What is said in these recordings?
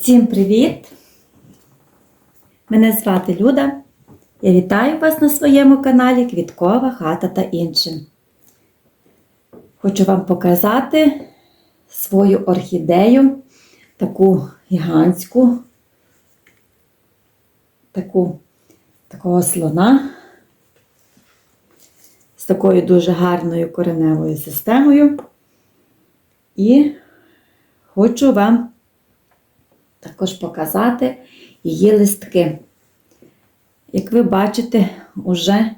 Всім привіт! Мене звати Люда. Я вітаю вас на своєму каналі Квіткова хата та іншим. Хочу вам показати свою орхідею, таку гігантську, таку, такого слона з такою дуже гарною кореневою системою. І хочу вам також показати її листки. Як ви бачите, уже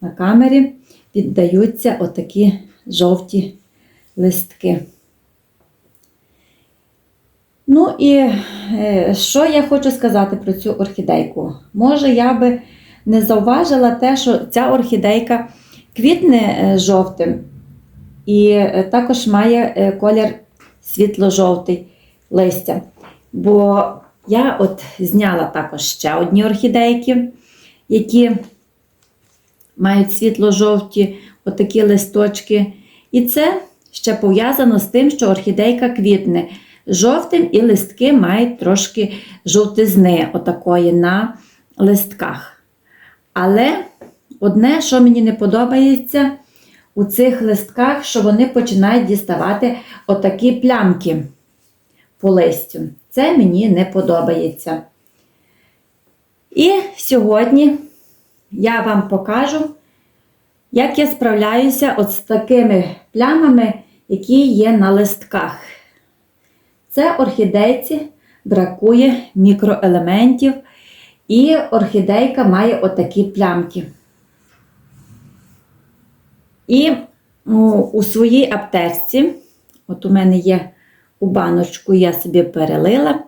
на камері піддаються отакі жовті листки. Ну і е, що я хочу сказати про цю орхідейку? Може, я би не зауважила те, що ця орхідейка квітне е, жовтим і е, також має колір світло-жовтий листя. Бо я от зняла також ще одні орхідейки, які мають світло-жовті отакі листочки. І це ще пов'язано з тим, що орхідейка квітне жовтим і листки мають трошки жовтизни отакої на листках. Але одне, що мені не подобається у цих листках, що вони починають діставати отакі плямки по листю. Це мені не подобається. І сьогодні я вам покажу, як я справляюся от з такими плямами, які є на листках. Це орхідейці бракує мікроелементів, і орхідейка має отакі плямки. І у своїй аптечці, от у мене є у баночку, я собі перелила,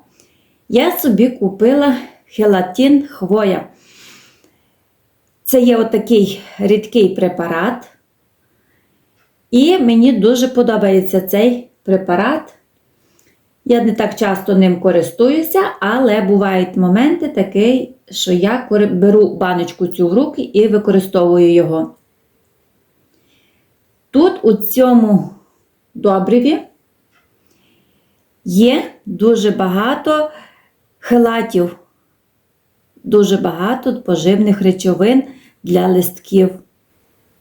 я собі купила хелатин хвоя. Це є отакий рідкий препарат. І мені дуже подобається цей препарат. Я не так часто ним користуюся, але бувають моменти такі, що я беру баночку цю в руки і використовую його. Тут у цьому добриві є дуже багато хелатів, дуже багато поживних речовин для листків.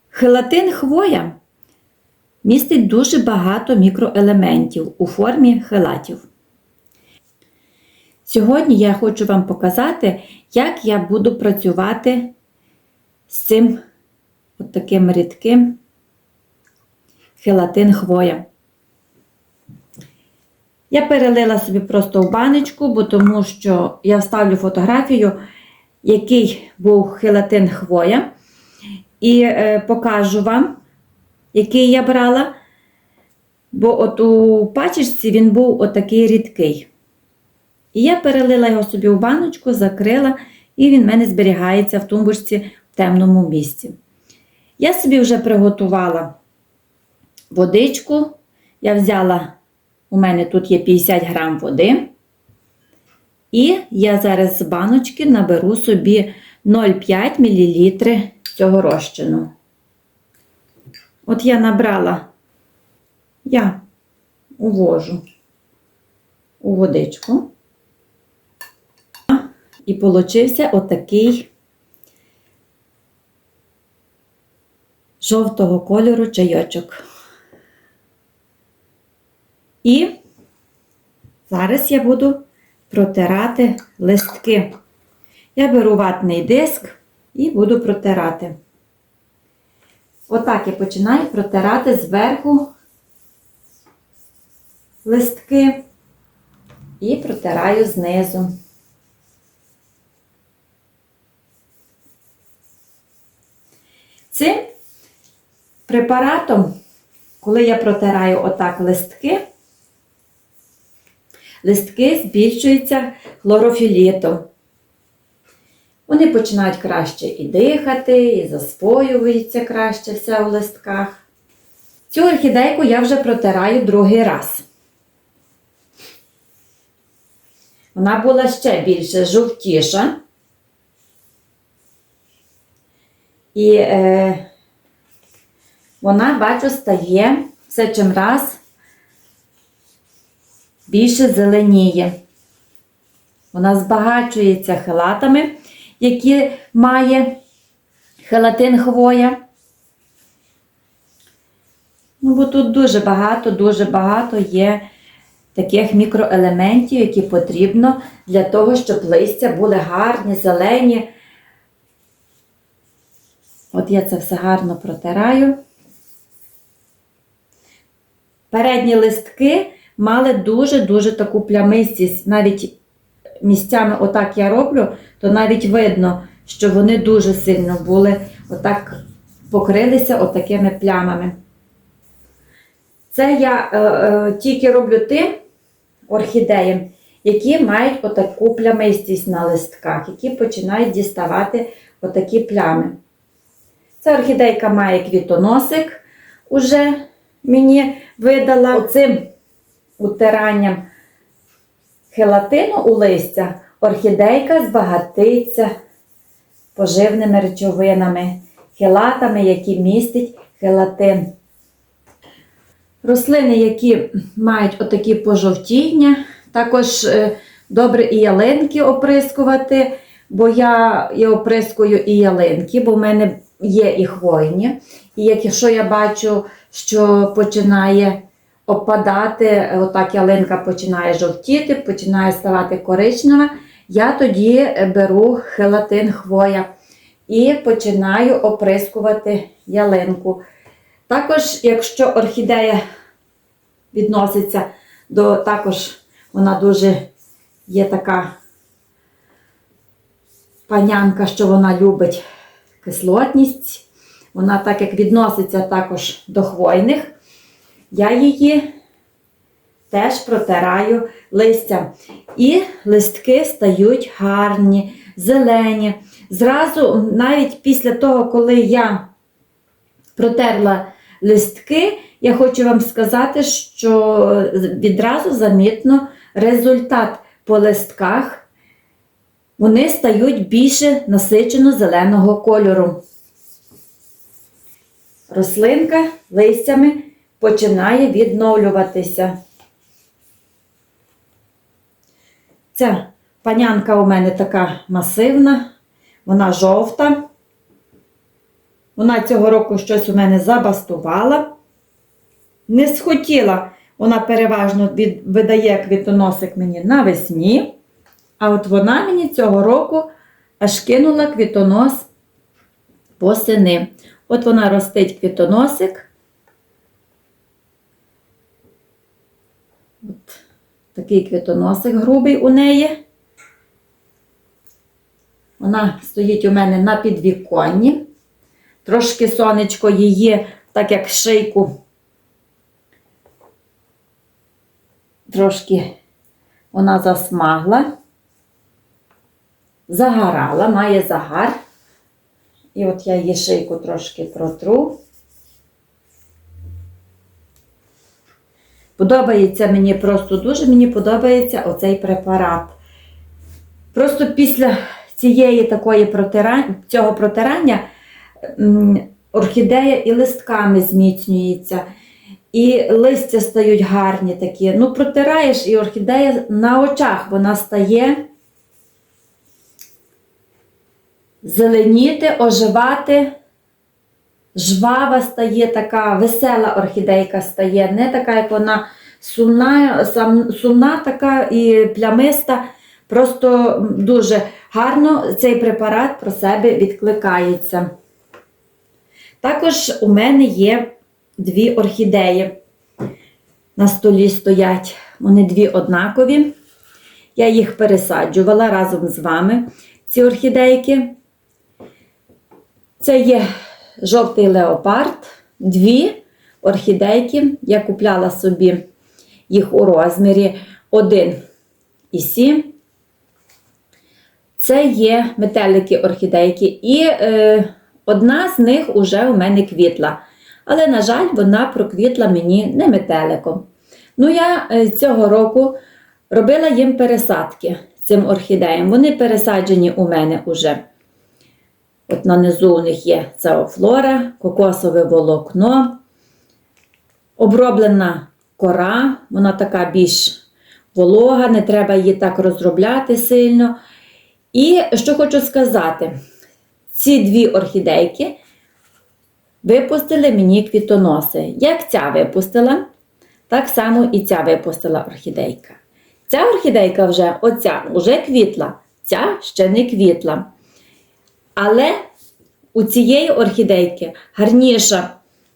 Хелатин хвоя містить дуже багато мікроелементів у формі хелатів. Сьогодні я хочу вам показати, як я буду працювати з цим от таким рідким хелатин хвоя. Я перелила собі просто в баночку, бо тому що я вставлю фотографію, який був хелатин хвоя. І е, покажу вам, який я брала. Бо от у пачечці він був отакий рідкий. І я перелила його собі в баночку, закрила, і він в мене зберігається в тумбочці в темному місці. Я собі вже приготувала водичку. Я взяла, у мене тут є 50 грам води. І я зараз з баночки наберу собі 0,5 мл цього розчину. От я набрала, я увожу у водичку. І получився отакий жовтого кольору чайочок. І зараз я буду протирати листки. Я беру ватний диск і буду протирати. Отак я починаю протирати зверху листки і протираю знизу. Цим препаратом, коли я протираю отак листки, листки збільшуються хлорофілітом. Вони починають краще і дихати, і заспоюються краще все в листках. Цю орхідейку я вже протираю другий раз. Вона була ще більше жовтіша. І е, вона, бачу, стає все чим раз більше зеленіє. Вона збагачується хелатами, які має хелатин хвоя. Ну, бо тут дуже багато, дуже багато є таких мікроелементів, які потрібно для того, щоб листя були гарні, зелені. От я це все гарно протираю. Передні листки мали дуже-дуже таку плямистість. Навіть місцями, отак я роблю, то навіть видно, що вони дуже сильно були отак покрилися отакими плямами. Це я е, е, тільки роблю тим орхідеям, які мають отаку плямистість на листках, які починають діставати отакі плями. Ця орхідейка має квітоносик, уже мені видала оцим утиранням хелатину у листя, орхідейка збагатиться поживними речовинами, хелатами, які містять хелатин. Рослини, які мають отакі пожовтіння, також е, добре і ялинки оприскувати, бо я і оприскую і ялинки, бо в мене є і хвойні. І якщо я бачу, що починає опадати, отак ялинка починає жовтіти, починає ставати коричнева, я тоді беру хелатин хвоя і починаю оприскувати ялинку. Також, якщо орхідея відноситься до також, вона дуже є така панянка, що вона любить кислотність. Вона, так як відноситься також до хвойних, я її теж протираю листям. І листки стають гарні, зелені. Зразу, навіть після того, коли я протерла листки, я хочу вам сказати, що відразу замітно результат по листках. Вони стають більше насичено зеленого кольору. Рослинка листями починає відновлюватися. Ця панянка у мене така масивна, вона жовта. Вона цього року щось у мене забастувала. Не схотіла, вона переважно видає квітоносик мені навесні. А от вона мені цього року аж кинула квітонос восени. От вона ростить квітоносик. От такий квітоносик грубий у неї. Вона стоїть у мене на підвіконні. Трошки сонечко її, так як шийку. Трошки вона засмагла, загорала, має загар. І от я її шийку трошки протру. Подобається мені просто дуже, мені подобається оцей препарат. Просто після цієї такої протирання, цього протирання орхідея і листками зміцнюється. І листя стають гарні такі. Ну, протираєш, і орхідея на очах вона стає зеленіти, оживати. Жвава стає така, весела орхідейка стає, не така, як вона сумна, сумна така і плямиста. Просто дуже гарно цей препарат про себе відкликається. Також у мене є дві орхідеї. На столі стоять. Вони дві однакові. Я їх пересаджувала разом з вами, ці орхідейки. Це є жовтий леопард, дві орхідейки. Я купляла собі їх у розмірі 1,7. Це є метелики орхідейки, і е, одна з них уже у мене квітла. Але, на жаль, вона проквітла мені не метеликом. Ну, я е, цього року робила їм пересадки цим орхідеям. Вони пересаджені у мене уже. От на низу у них є цеофлора, кокосове волокно, оброблена кора, вона така більш волога, не треба її так розробляти сильно. І що хочу сказати, ці дві орхідейки випустили мені квітоноси. Як ця випустила, так само і ця випустила орхідейка. Ця орхідейка вже, оця, вже квітла, ця ще не квітла. Але у цієї орхідейки гарніша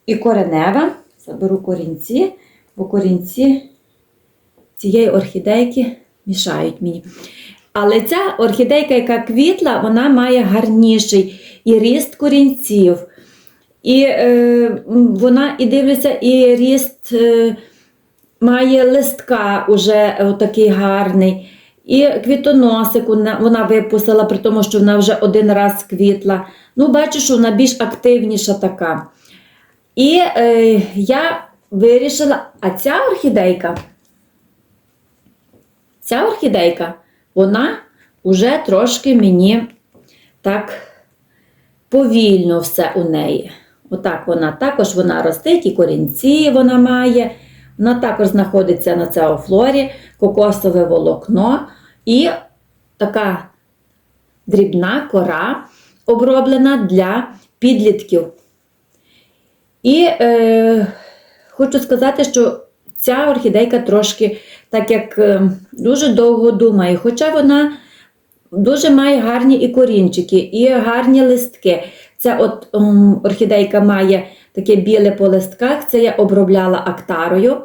і коренева. Заберу корінці, бо корінці цієї орхідейки мішають мені. Але ця орхідейка, яка квітла, вона має гарніший і ріст корінців. І е, вона, і дивлюся, і ріст е, має листка уже такий гарний. І квітоносик вона, вона випустила, при тому, що вона вже один раз квітла. Ну, бачу, що вона більш активніша така. І е, я вирішила, а ця орхідейка, ця орхідейка, вона вже трошки мені так повільно все у неї. Отак вона також вона ростить, і корінці вона має. Вона також знаходиться на цеофлорі, кокосове волокно і така дрібна кора, оброблена для підлітків. І е, хочу сказати, що ця орхідейка трошки, так як е, дуже довго думає, хоча вона дуже має гарні і корінчики, і гарні листки. Це от ем, орхідейка має таке біле по листках, це я обробляла актарою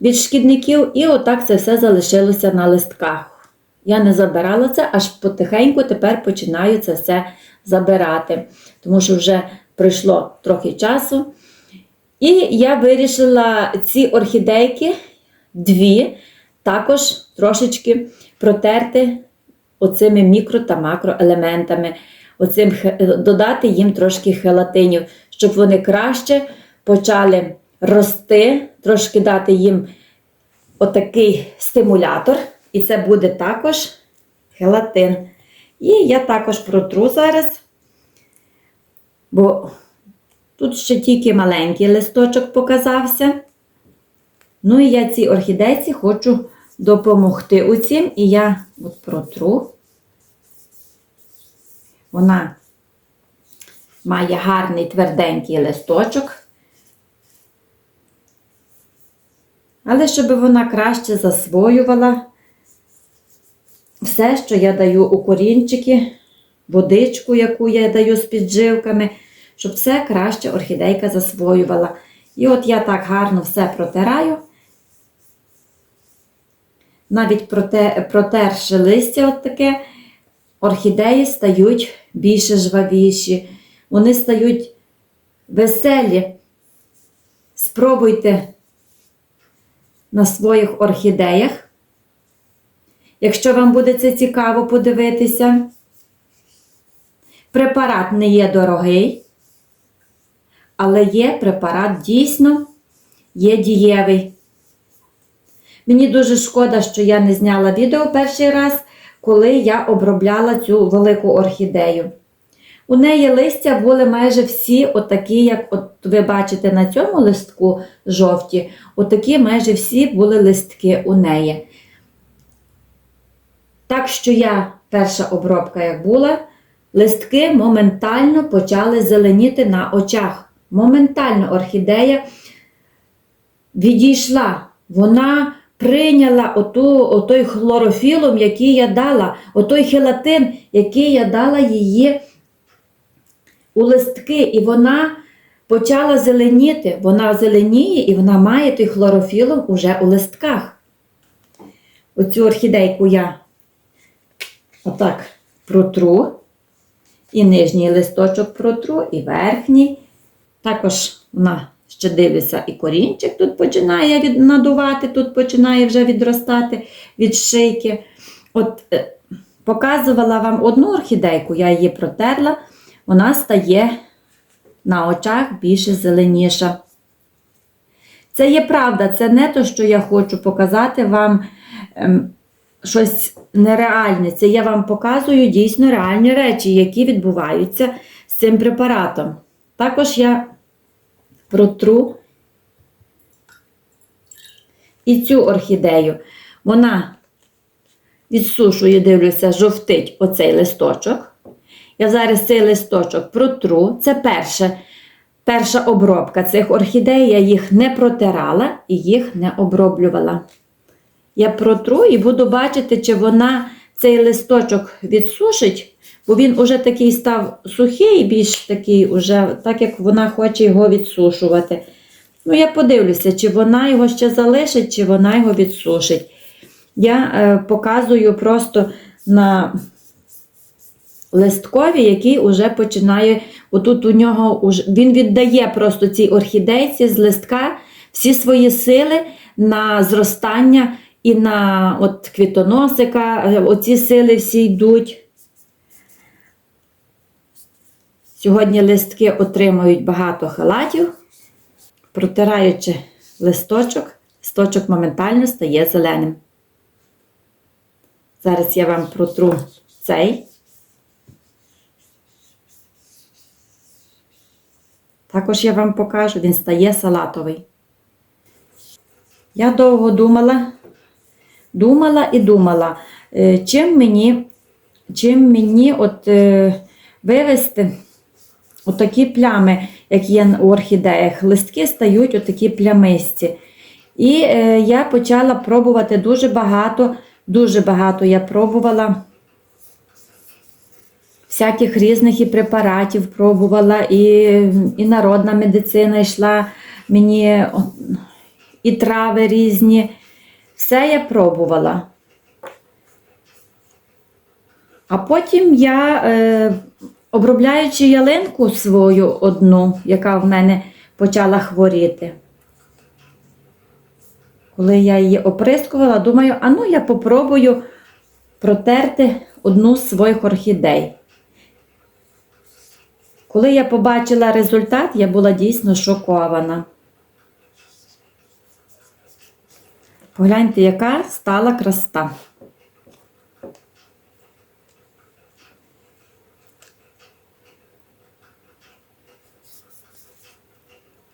від шкідників, і отак це все залишилося на листках. Я не забирала це, аж потихеньку тепер починаю це все забирати, тому що вже пройшло трохи часу. І я вирішила ці орхідейки, дві, також трошечки протерти оцими мікро та макроелементами, оцим, додати їм трошки хелатинів, щоб вони краще почали рости, трошки дати їм отакий стимулятор, і це буде також хелатин. І я також протру зараз, бо тут ще тільки маленький листочок показався. Ну і я цій орхідейці хочу допомогти у цім, і я от протру. Вона має гарний тверденький листочок. Але щоб вона краще засвоювала все, що я даю у корінчики, водичку, яку я даю з підживками, щоб все краще орхідейка засвоювала. І от я так гарно все протираю. Навіть проте, протерши листя от таке, орхідеї стають більше жвавіші, вони стають веселі. Спробуйте на своїх орхідеях. Якщо вам буде це цікаво подивитися, препарат не є дорогий, але є препарат дійсно є дієвий. Мені дуже шкода, що я не зняла відео перший раз, коли я обробляла цю велику орхідею. У неї листя були майже всі отакі, як от ви бачите на цьому листку жовті, отакі майже всі були листки у неї. Так що я, перша обробка як була, листки моментально почали зеленіти на очах. Моментально орхідея відійшла. Вона прийняла оту, отой хлорофілум, який я дала, отой хелатин, який я дала її у листки, і вона почала зеленіти. Вона зеленіє і вона має той хлорофілум уже у листках. Оцю орхідейку я отак протру. І нижній листочок протру, і верхній. Також вона ще дивиться, і корінчик тут починає надувати, тут починає вже відростати від шийки. От е, показувала вам одну орхідейку, я її протерла, вона стає на очах більше зеленіша. Це є правда, це не то, що я хочу показати вам ем, щось нереальне. Це я вам показую дійсно реальні речі, які відбуваються з цим препаратом. Також я протру і цю орхідею. Вона відсушує, дивлюся, жовтить оцей листочок. Я зараз цей листочок протру. Це перше, перша обробка цих орхідей. Я їх не протирала і їх не оброблювала. Я протру і буду бачити, чи вона цей листочок відсушить, бо він уже такий став сухий, більш такий, уже, так як вона хоче його відсушувати. Ну, я подивлюся, чи вона його ще залишить, чи вона його відсушить. Я е, показую просто на листкові, який вже починає. Отут у нього уже, він віддає просто цій орхідейці з листка всі свої сили на зростання і на от квітоносика. Е, Оці сили всі йдуть. Сьогодні листки отримують багато халатів. Протираючи листочок, листочок моментально стає зеленим. Зараз я вам протру цей. Також я вам покажу, він стає салатовий. Я довго думала, думала і думала, е, чим мені, чим мені от, е, вивести отакі плями, як є у орхідеях. Листки стають отакі плямисті. І е, я почала пробувати дуже багато, дуже багато я пробувала всяких різних і препаратів пробувала, і, і народна медицина йшла мені, і трави різні. Все я пробувала. А потім я, е, обробляючи ялинку свою одну, яка в мене почала хворіти, коли я її оприскувала, думаю, а ну я попробую протерти одну з своїх орхідей. Коли я побачила результат, я була дійсно шокована. Погляньте, яка стала краса.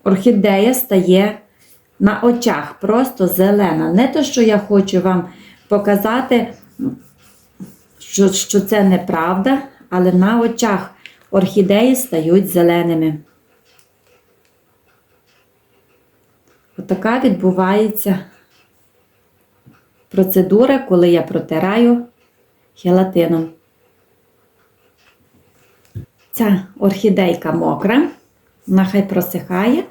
Орхідея стає на очах просто зелена. Не те, що я хочу вам показати, що, що це неправда, але на очах орхідеї стають зеленими. Отака відбувається процедура, коли я протираю хелатином. Ця орхідейка мокра, вона хай просихає,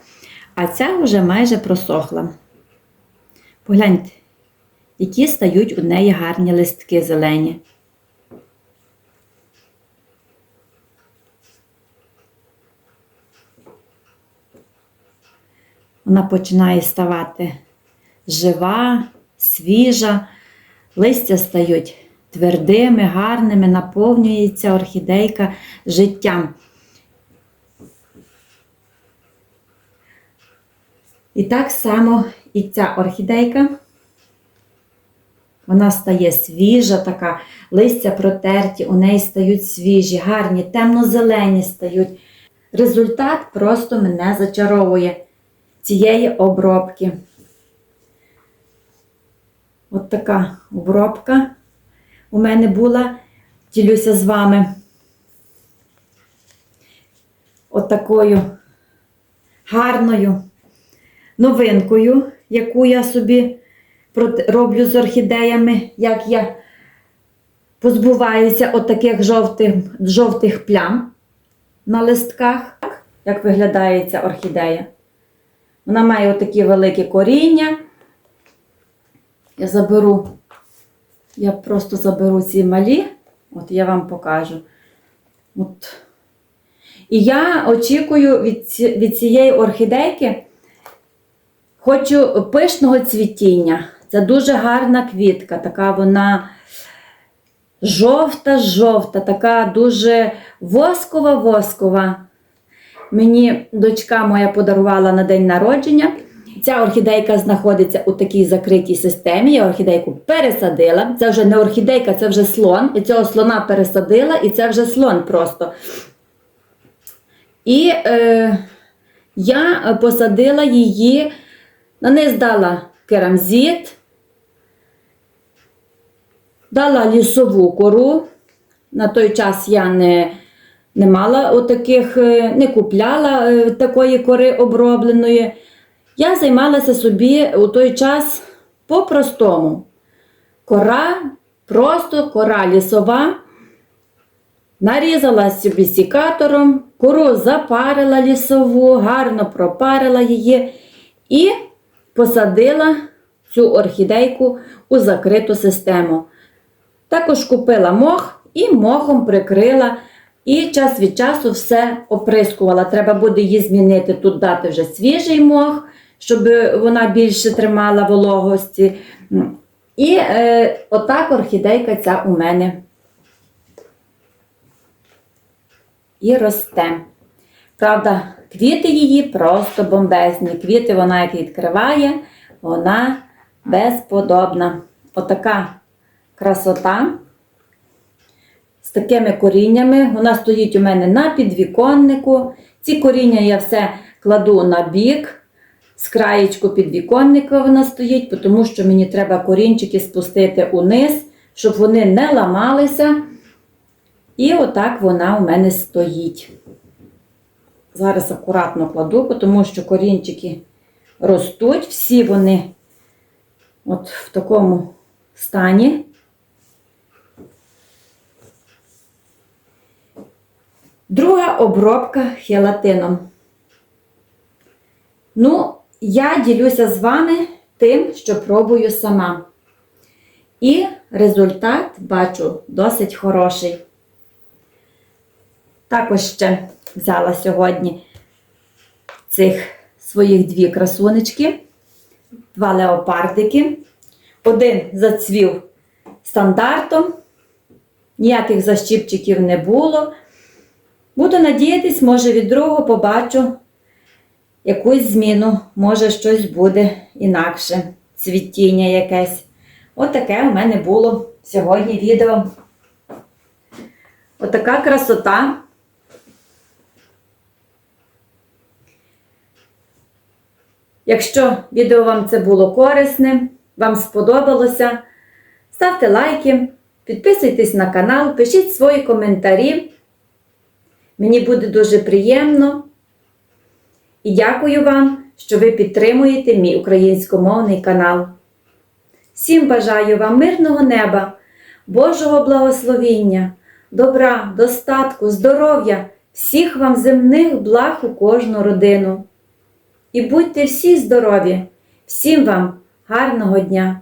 а ця вже майже просохла. Погляньте, які стають у неї гарні листки зелені. Вона починає ставати жива, свіжа, листя стають твердими, гарними, наповнюється орхідейка життям. І так само і ця орхідейка. Вона стає свіжа, така, листя протерті, у неї стають свіжі, гарні, темно-зелені стають. Результат просто мене зачаровує цієї обробки. От така обробка у мене була, ділюся з вами. От такою гарною новинкою, яку я собі роблю з орхідеями, як я позбуваюся от таких жовтих, жовтих плям на листках, як виглядає ця орхідея. Вона має отакі великі коріння. Я заберу, я просто заберу ці малі, от я вам покажу. От. І я очікую від, від цієї орхідейки, хочу пишного цвітіння. Це дуже гарна квітка, така вона жовта-жовта, така дуже воскова-воскова. Мені дочка моя подарувала на день народження. Ця орхідейка знаходиться у такій закритій системі. Я орхідейку пересадила. Це вже не орхідейка, це вже слон. І цього слона пересадила, і це вже слон просто. І е, я посадила її, на неї здала керамзит. Дала лісову кору. На той час я не, не мала отаких, е, не купляла е, такої кори обробленої. Я займалася собі у той час по-простому. Кора, просто кора лісова. Нарізала собі сікатором, кору запарила лісову, гарно пропарила її і посадила цю орхідейку у закриту систему. Також купила мох і мохом прикрила. І час від часу все оприскувала. Треба буде її змінити, тут дати вже свіжий мох, щоб вона більше тримала вологості. І е, отак орхідейка ця у мене і росте. Правда, квіти її просто бомбезні. Квіти вона як відкриває, вона безподобна. Отака красота з такими коріннями. Вона стоїть у мене на підвіконнику. Ці коріння я все кладу на бік. З краєчку підвіконника вона стоїть, тому що мені треба корінчики спустити униз, щоб вони не ламалися. І отак вона у мене стоїть. Зараз акуратно кладу, тому що корінчики ростуть, всі вони от в такому стані. Друга обробка хелатином. Ну, я ділюся з вами тим, що пробую сама. І результат бачу досить хороший. Також ще взяла сьогодні цих своїх дві красунечки, два леопардики. Один зацвів стандартом, ніяких защіпчиків не було. Буду надіятись, може від другого побачу якусь зміну, може щось буде інакше, цвітіння якесь. Отаке у мене було сьогодні відео. Отака красота. Якщо відео вам це було корисним, вам сподобалося, ставте лайки, підписуйтесь на канал, пишіть свої коментарі. Мені буде дуже приємно. І дякую вам, що ви підтримуєте мій українськомовний канал. Всім бажаю вам мирного неба, Божого благословіння, добра, достатку, здоров'я, всіх вам земних благ у кожну родину. І будьте всі здорові, всім вам гарного дня!